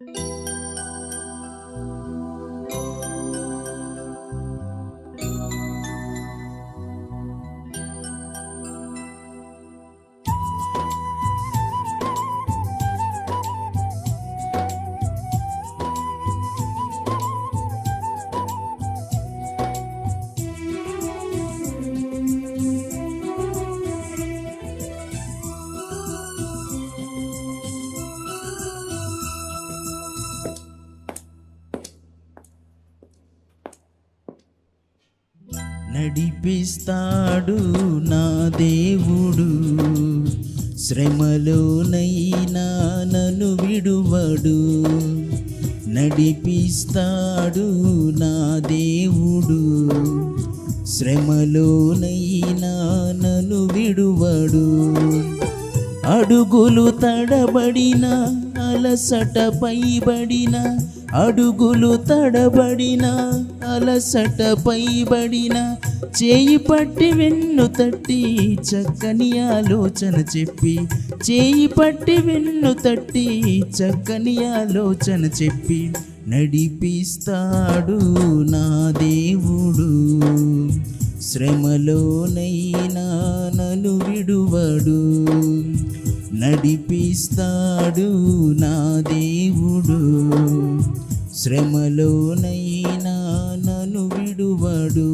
Música నడిపిస్తాడు నా దేవుడు. శ్రమలోనైనా నన్ను విడువడు. నడిపిస్తాడు నా దేవుడు. శ్రమలోనైనా నన్ను విడువడు. అడుగులు తడబడిన అలసట పైబడిన అడుగులు తడబడిన అలసట పైబడిన చేయి పట్టి వెన్ను తట్టి చక్కని ఆలోచన చెప్పి చేయి పట్టి వెన్ను తట్టి చక్కని ఆలోచన చెప్పి నడిపిస్తాడు నా దేవుడు. శ్రమలోనైనా నను విడువడు నడిపిస్తాడు నా దేవుడు. శ్రమలోనైనా నను విడువడు.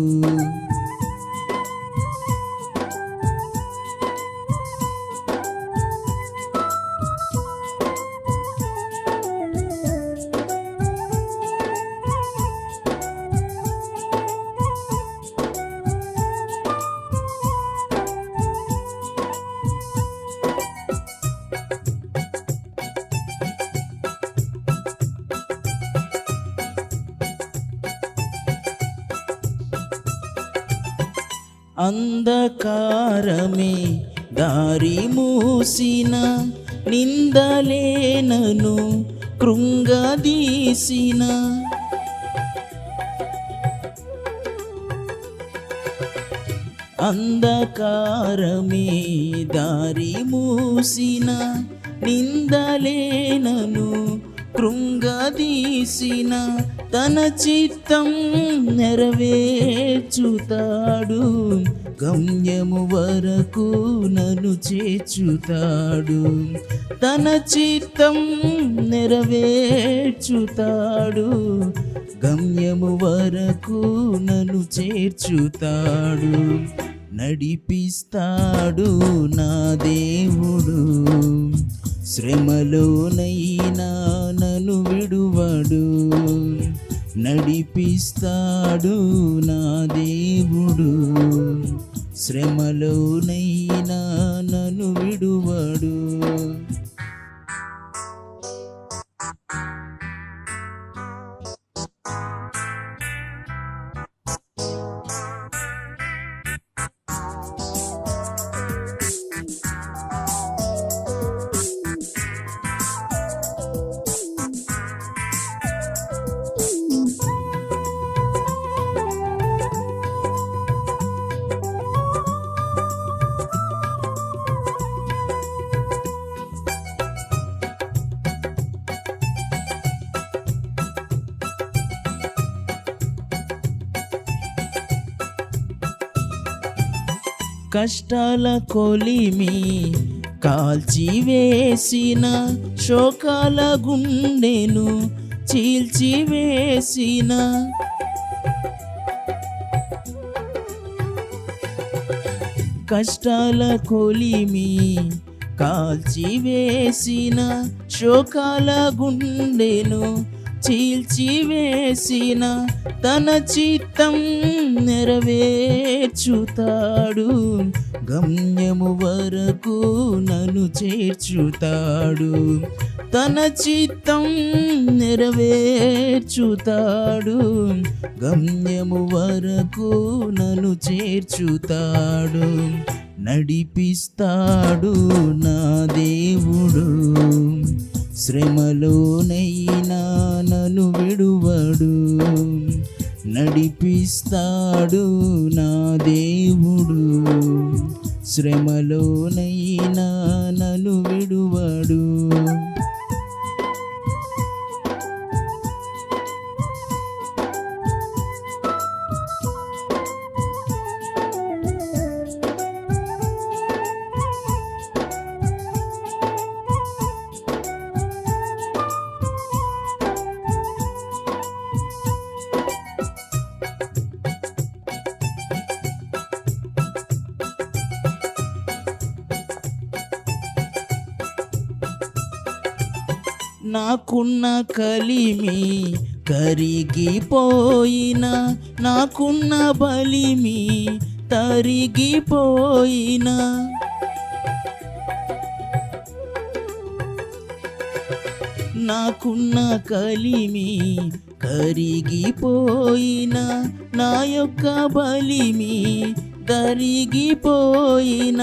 అంధకారమే దారి మూసిన నిందలేనను కృంగదీసిన. అంధకారమే దారి మూసిన నిందలేనను కృంగదీసిన తన చిత్తం నెరవేర్చుతాడు. గమ్యము వరకు నన్ను చేర్చుతాడు. తన చిత్తం నెరవేర్చుతాడు. గమ్యము వరకు నన్ను చేర్చుతాడు. నడిపిస్తాడు నా దేవుడు. శ్రమలోనైనా విడువడు నడిపిస్తాడు నా దేవుడు. శ్రమలోనైనా నన్ను విడువడు. కష్టాల కొలిమి కాల్చివేసిన శోకాల గుండెను చీల్చివేసిన. కష్టాల కొలిమి కాల్చివేసిన శోకాల గుండెను చీల్చివేసిన తన చిత్తం నెరవేర్చుతాడు. గమ్యము వరకు నన్ను చేర్చుతాడు. తన చిత్తం నెరవేర్చుతాడు. గమ్యము వరకు నన్ను చేర్చుతాడు. నడిపిస్తాడు నా దేవుడు. శ్రమలోనై నడిపిస్తాడు నా దేవుడు. శ్రమలోనైనా నన్ను నాకున్న కలిమి కరిగిపోయిన నాకున్న బలిమి తరిగిపోయిన. నాకున్న కలిమి కరిగిపోయిన నా యొక్క బలిమి కరిగిపోయిన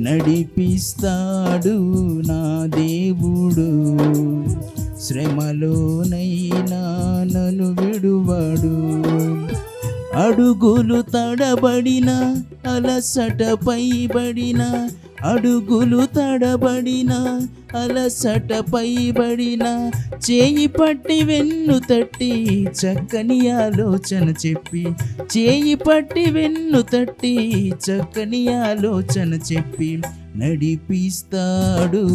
నడిపిస్తాడు నా దేవుడు. శ్రమలోనైనా నన్ను విడువాడు. అడుగులు తడబడిన అలసట పైబడిన అడుగులు తడబడిన అలసట పైబడిన చేయి పట్టి వెన్ను తట్టి చక్కని ఆలోచన చెప్పి చేయి పట్టి వెన్ను తట్టి చక్కని ఆలోచన చెప్పి నడిపిస్తాడు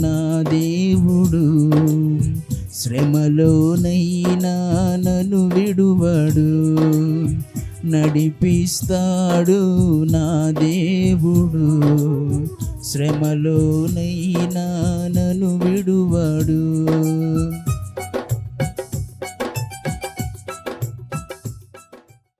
నా దేవుడు. శ్రమలోనైనా నన్ను విడువడు. నడిపిస్తాడు నా దేవుడు. శ్రమలోనైనా నన్ను